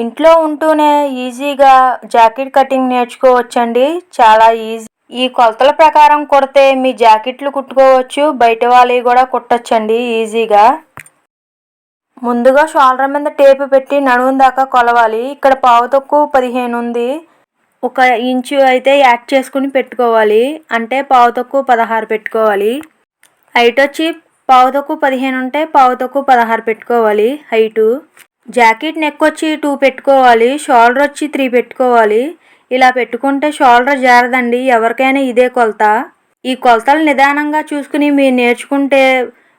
ఇంట్లో ఉంటూనే ఈజీగా జాకెట్ కటింగ్ నేర్చుకోవచ్చండి. చాలా ఈజీ. ఈ కొలతల ప్రకారం కుడితే మీ జాకెట్లు కుట్టుకోవచ్చు బయట వాళ్ళవి కూడా కుట్టచ్చండి ఈజీగా. ముందుగా షోల్డర్ మీద టేపు పెట్టి నడుము దాకా కొలవాలి. ఇక్కడ పావు తక్కువ పదిహేను ఉంది. ఒక ఇంచు అయితే యాడ్ చేసుకుని పెట్టుకోవాలి. అంటే పావు తక్కువ పదహారు పెట్టుకోవాలి. హైట్ వచ్చి పావు తక్కువ పదిహేను ఉంటే పావు తక్కువ పదహారు పెట్టుకోవాలి. హైటు జాకెట్ నెక్ వచ్చి టూ పెట్టుకోవాలి షోల్డర్ వచ్చి త్రీ పెట్టుకోవాలి. ఇలా పెట్టుకుంటే షోల్డర్ జారదండి ఎవరికైనా ఇదే కొలత. ఈ కొలతలు నిదానంగా చూసుకుని మీరు నేర్చుకుంటే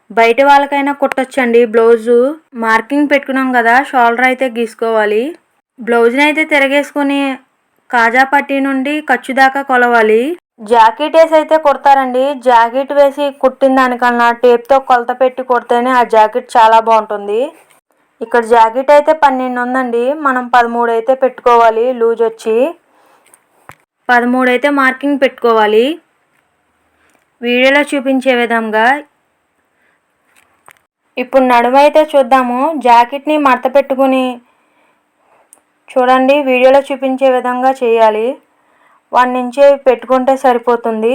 బయట వాళ్ళకైనా కుట్టొచ్చండి బ్లౌజు. మార్కింగ్ పెట్టుకున్నాం కదా షోల్డర్ అయితే గీసుకోవాలి. బ్లౌజ్ని అయితే తిరగేసుకుని కాజా పట్టీ నుండి ఖర్చు దాకా కొలవాలి. జాకెట్ వేసి అయితే కుడతారండి. జాకెట్ వేసి కుట్టిన దానికన్నా టేప్తో కొలత పెట్టి కుడితేనే ఆ జాకెట్ చాలా బాగుంటుంది. ఇక్కడ జాకెట్ అయితే పన్నెండు ఉందండి మనం పదమూడు అయితే పెట్టుకోవాలి. లూజ్ వచ్చి పదమూడు అయితే మార్కింగ్ పెట్టుకోవాలి. వీడియోలో చూపించే విధంగా ఇప్పుడు నడుము అయితే చూద్దాము. జాకెట్ని మడత పెట్టుకుని చూడండి. వీడియోలో చూపించే విధంగా చేయాలి. వన్ ఇంచే పెట్టుకుంటే సరిపోతుంది.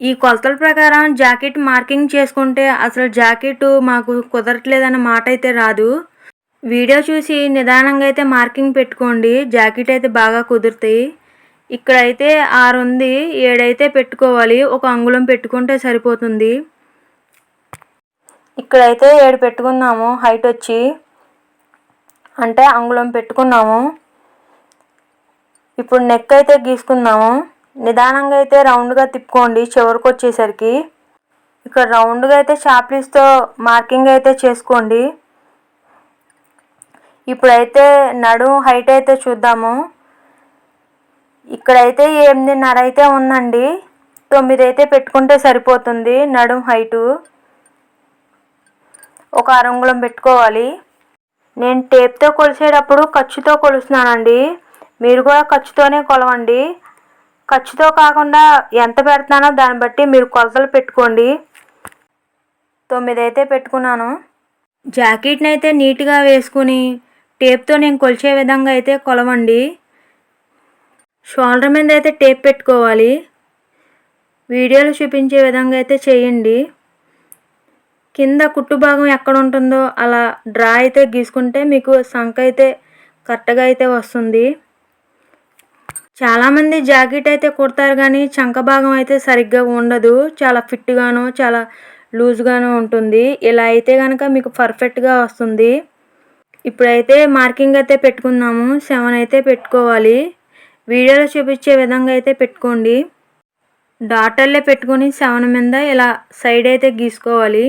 ఈ కొలతల ప్రకారం జాకెట్ మార్కింగ్ చేసుకుంటే అసలు జాకెట్ మాకు కుదరట్లేదన్న మాట అయితే రాదు. వీడియో చూసి నిదానంగా అయితే మార్కింగ్ పెట్టుకోండి. జాకెట్ అయితే బాగా కుదురుతాయి. ఇక్కడైతే ఆరు ఉంది ఏడైతే పెట్టుకోవాలి ఒక అంగుళం పెట్టుకుంటే సరిపోతుంది. ఇక్కడైతే ఏడు పెట్టుకున్నాము హైట్ వచ్చి. అంటే అంగుళం పెట్టుకున్నాము. ఇప్పుడు నెక్ అయితే గీసుకుందాము నిదానంగా అయితే రౌండ్గా తిప్పుకోండి. చివరికి వచ్చేసరికి ఇక్కడ రౌండ్గా అయితే షాప్లీస్తో మార్కింగ్ అయితే చేసుకోండి. ఇప్పుడైతే నడుము హైట్ అయితే చూద్దాము. ఇక్కడైతే ఎనిమిదిన్నర అయితే ఉందండి. తొమ్మిది అయితే పెట్టుకుంటే సరిపోతుంది నడుం హైటు. ఒక అరంగుళం పెట్టుకోవాలి. నేను టేప్తో కొలిసేటప్పుడు ఖర్చుతో కొలుస్తున్నానండి. మీరు కూడా ఖర్చుతోనే కొలవండి. ఖర్చుతో కాకుండా ఎంత పెడతానో దాన్ని బట్టి మీరు కొలతలు పెట్టుకోండి. తొమ్మిది అయితే పెట్టుకున్నాను. జాకెట్ని అయితే నీట్గా వేసుకుని టేప్తో నేను కొలిచే విధంగా అయితే కొలవండి. షోల్డర్ మీద అయితే టేప్ పెట్టుకోవాలి. వీడియోలో చూపించే విధంగా అయితే చేయండి. కింద కుట్టు భాగం ఎక్కడ ఉంటుందో అలా డ్రా అయితే గీసుకుంటే మీకు సంఖ అయితే కరెక్ట్గా అయితే వస్తుంది. చాలామంది జాకెట్ అయితే కుడతారు కానీ చంక భాగం అయితే సరిగ్గా ఉండదు. చాలా ఫిట్గాను చాలా లూజ్గాను ఉంటుంది. ఇలా అయితే కనుక మీకు పర్ఫెక్ట్గా వస్తుంది. ఇప్పుడైతే మార్కింగ్ అయితే పెట్టుకుందాము. సెవెన్ అయితే పెట్టుకోవాలి. వీడియోలో చూపించే విధంగా అయితే పెట్టుకోండి. డాటర్లే పెట్టుకొని సెవెన్ మీద ఇలా సైడ్ అయితే గీసుకోవాలి.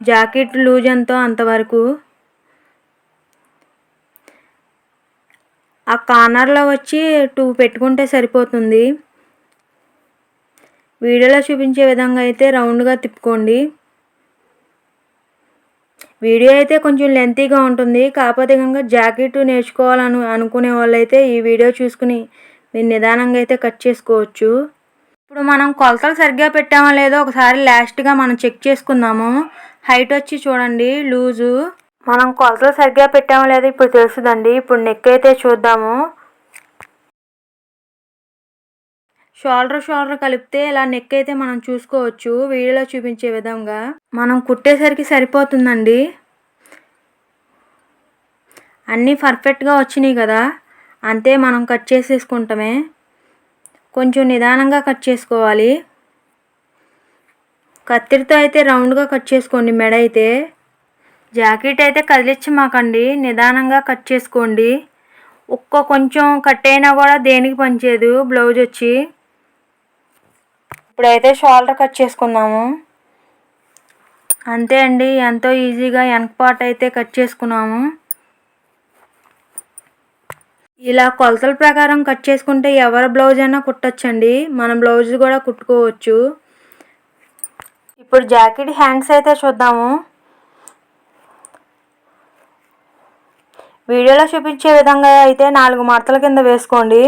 జాకెట్ లూజ్ ఎంతో అంతవరకు. ఆ కార్నర్లో వచ్చి టూ పెట్టుకుంటే సరిపోతుంది. వీడియోలో చూపించే విధంగా అయితే రౌండ్గా తిప్పుకోండి. వీడియో అయితే కొంచెం లెంతీగా ఉంటుంది. కాకపోతే కనుక జాకెట్ నేర్చుకోవాలను అనుకునే వాళ్ళైతే ఈ వీడియో చూసుకుని మీరు నిదానంగా అయితే కట్ చేసుకోవచ్చు. ఇప్పుడు మనం కొలతలు సరిగ్గా పెట్టామో లేదో ఒకసారి లాస్ట్గా మనం చెక్ చేసుకుందాము. హైట్ వచ్చి చూడండి. లూజు మనం కొలతలు సరిగ్గా పెట్టామో లేదో ఇప్పుడు తెలుసుదండి. ఇప్పుడు నెక్ అయితే చూద్దాము. షోల్డర్ షోల్డర్ కలిపితే ఇలా నెక్ అయితే మనం చూసుకోవచ్చు. వీడియోలో చూపించే విధంగా. మనం కుట్టేసరికి సరిపోతుందండి. అన్నీ పర్ఫెక్ట్గా వచ్చినాయి కదా. అంతే మనం కట్ చేసేసుకుంటామే. కొంచెం నిదానంగా కట్ చేసుకోవాలి. కత్తిరితో అయితే రౌండ్గా కట్ చేసుకోండి మెడ అయితే. జాకెట్ అయితే కదిలించి మాకండి. నిదానంగా కట్ చేసుకోండి. ఒక్క కొంచెం కట్ అయినా కూడా దేనికి పనిచేయదు. బ్లౌజ్ వచ్చి. ఇప్పుడైతే షోల్డర్ కట్ చేసుకుందాము. అంతే అండి. ఎంతో ఈజీగా వెనక పార్ట్ అయితే కట్ చేసుకున్నాము. ఇలా కొలతల ప్రకారం కట్ చేసుకుంటే ఎవరి బ్లౌజ్ అయినా కుట్టచ్చండి. మన బ్లౌజ్ కూడా కుట్టుకోవచ్చు. ఇప్పుడు జాకెట్ హ్యాండ్స్ అయితే చూద్దాము. వీడియోలో చూపించే విధంగా అయితే నాలుగు మడతల కింద వేసుకోండి.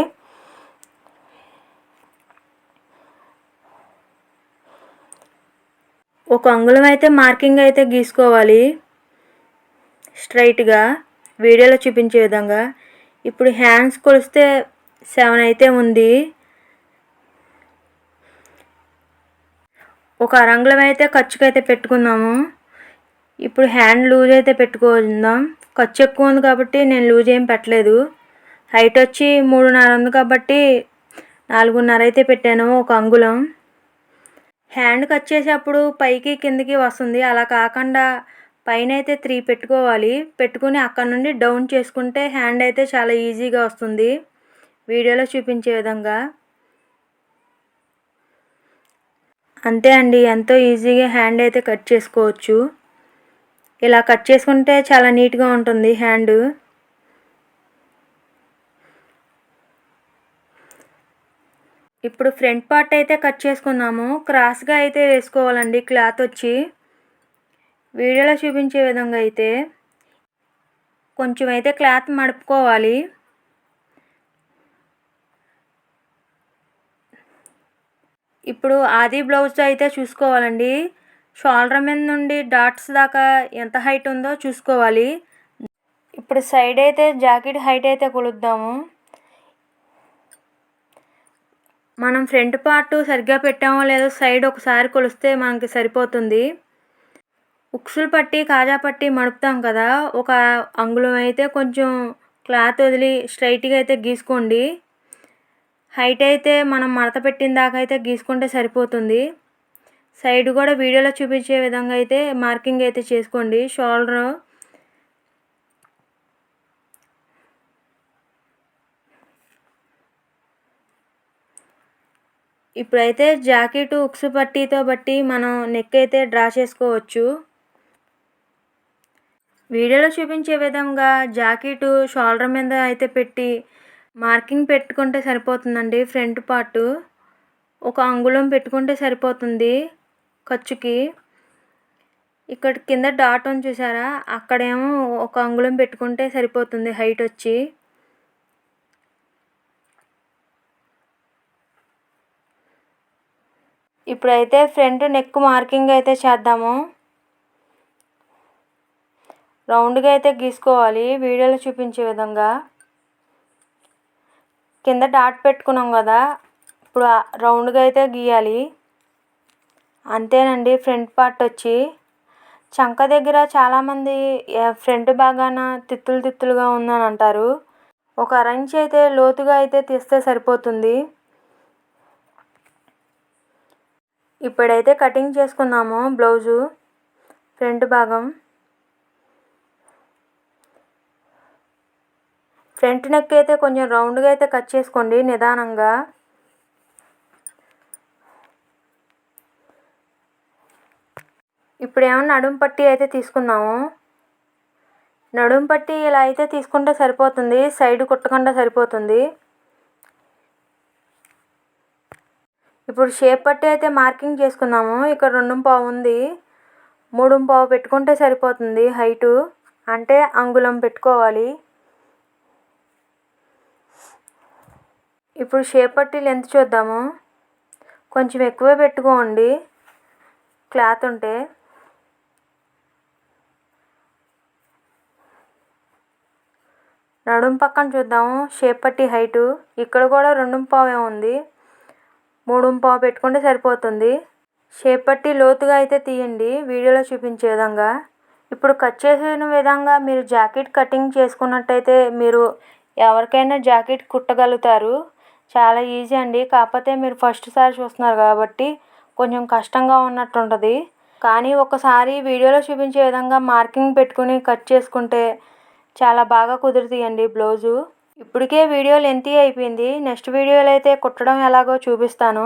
ఒక అంగుళం అయితే మార్కింగ్ అయితే గీసుకోవాలి. స్ట్రైట్గా వీడియోలో చూపించే విధంగా. ఇప్పుడు హ్యాండ్స్ కొలిస్తే సెవెన్ అయితే ఉంది. ఒక అరంగుళం అయితే ఖర్చుకైతే పెట్టుకుందాము. ఇప్పుడు హ్యాండ్ లూజ్ అయితే పెట్టుకుందాం. ఖర్చు ఎక్కువ ఉంది కాబట్టి నేను లూజ్ ఏం పెట్టలేదు. హైట్ వచ్చి మూడున్నర ఉంది కాబట్టి నాలుగున్నర అయితే పెట్టాను ఒక అంగుళం. హ్యాండ్ కట్ చేసేటప్పుడు పైకి కిందకి వస్తుంది. అలా కాకుండా పైన అయితే త్రీ పెట్టుకోవాలి. పెట్టుకుని అక్కడ నుండి డౌన్ చేసుకుంటే హ్యాండ్ అయితే చాలా ఈజీగా వస్తుంది. వీడియోలో చూపించే విధంగా. అంతే అండి. ఎంతో ఈజీగా హ్యాండ్ అయితే కట్ చేసుకోవచ్చు. ఇలా కట్ చేసుకుంటే చాలా నీట్గా ఉంటుంది హ్యాండ్. ఇప్పుడు ఫ్రంట్ పార్ట్ అయితే కట్ చేసుకుందాము. క్రాస్గా అయితే వేసుకోవాలండి క్లాత్ వచ్చి. వీడియోలో చూపించే విధంగా అయితే కొంచెం అయితే క్లాత్ మడుపుకోవాలి. ఇప్పుడు ఆది బ్లౌజ్ అయితే చూసుకోవాలండి. షోల్డర్ మీద నుండి డాట్స్ దాకా ఎంత హైట్ ఉందో చూసుకోవాలి. ఇప్పుడు సైడ్ అయితే జాకెట్ హైట్ అయితే కొలుద్దాము. మనం ఫ్రంట్ పార్ట్ సరిగ్గా పెట్టామో లేదో సైడ్ ఒకసారి కొలిస్తే మనకి సరిపోతుంది. ఉక్సులు పట్టి కాజా పట్టి మడుపుతాం కదా ఒక అంగుళం అయితే కొంచెం క్లాత్ వదిలి స్ట్రైట్గా అయితే గీసుకోండి. హైట్ అయితే మనం మడత పెట్టిన దాకా అయితే గీసుకుంటే సరిపోతుంది. సైడ్ కూడా వీడియోలో చూపించే విధంగా అయితే మార్కింగ్ అయితే చేసుకోండి. షోల్డర్. ఇప్పుడైతే జాకెట్ ఉక్సు పట్టీతో బట్టి మనం నెక్ అయితే డ్రా చేసుకోవచ్చు. వీడియోలో చూపించే విధంగా జాకెట్ షోల్డర్ మీద అయితే పెట్టి మార్కింగ్ పెట్టుకుంటే సరిపోతుందండి. Front part. ఒక అంగుళం పెట్టుకుంటే సరిపోతుంది. ఖర్చుకి. ఇక్కడ కింద డాట్ ఉంది చూసారా అక్కడేమో ఒక అంగుళం పెట్టుకుంటే సరిపోతుంది హైట్ వచ్చి. ఇప్పుడైతే ఫ్రంట్ నెక్ మార్కింగ్ అయితే చేద్దాము. రౌండ్గా అయితే గీసుకోవాలి వీడియోలో చూపించే విధంగా. కింద డాట్ పెట్టుకున్నాం కదా ఇప్పుడు రౌండ్గా అయితే గీయాలి. అంతేనండి ఫ్రంట్ పార్ట్ వచ్చి. చంక దగ్గర చాలామంది ఫ్రంట్ భాగాన తిత్తులు తిత్తులుగా ఉందని అంటారు ఒక అరంచి అయితే లోతుగా అయితే తీస్తే సరిపోతుంది. ఇప్పుడైతే కటింగ్ చేసుకున్నాము బ్లౌజు ఫ్రంట్ భాగం. ఫ్రంట్ నెక్ అయితే కొంచెం రౌండ్గా అయితే కట్ చేసుకోండి నిదానంగా. ఇప్పుడు ఏమన్నా నడుము పట్టి అయితే తీసుకుందాము. నడుము పట్టి ఇలా అయితే తీసుకుంటే సరిపోతుంది సైడ్ కుట్టకుండా సరిపోతుంది. ఇప్పుడు షేప్ పట్టి అయితే మార్కింగ్ చేసుకుందాము. ఇక్కడ రెండు పావు ఉంది. మూడు పావు పెట్టుకుంటే సరిపోతుంది హైటు. అంటే అంగుళం పెట్టుకోవాలి. ఇప్పుడు షేప్ పట్టి లెంత్ చూద్దాము. కొంచెం ఎక్కువే పెట్టుకోండి. క్లాత్ ఉంటే. నడుము పక్కన చూద్దాము షేప్ పట్టి హైటు. ఇక్కడ కూడా రెండు పావే ఉంది. మూడు పావు పెట్టుకుంటే సరిపోతుంది. షేప్ పట్టి లోతుగా అయితే తీయండి వీడియోలో చూపించే విధంగా. ఇప్పుడు కట్ చేసిన విధంగా మీరు జాకెట్ కటింగ్ చేసుకున్నట్టయితే మీరు ఎవరికైనా జాకెట్ కుట్టగలుగుతారు. చాలా ఈజీ అండి. కాకపోతే మీరు ఫస్ట్ సారి చూస్తున్నారు కాబట్టి కొంచెం కష్టంగా ఉన్నట్టుంటుంది. కానీ ఒకసారి వీడియోలో చూపించే విధంగా మార్కింగ్ పెట్టుకుని కట్ చేసుకుంటే చాలా బాగా కుదురుతాయండి బ్లౌజు. ఇప్పటికే వీడియో లెంతీ అయిపోయింది. నెక్స్ట్ వీడియోలో అయితే కుట్టడం ఎలాగో చూపిస్తాను.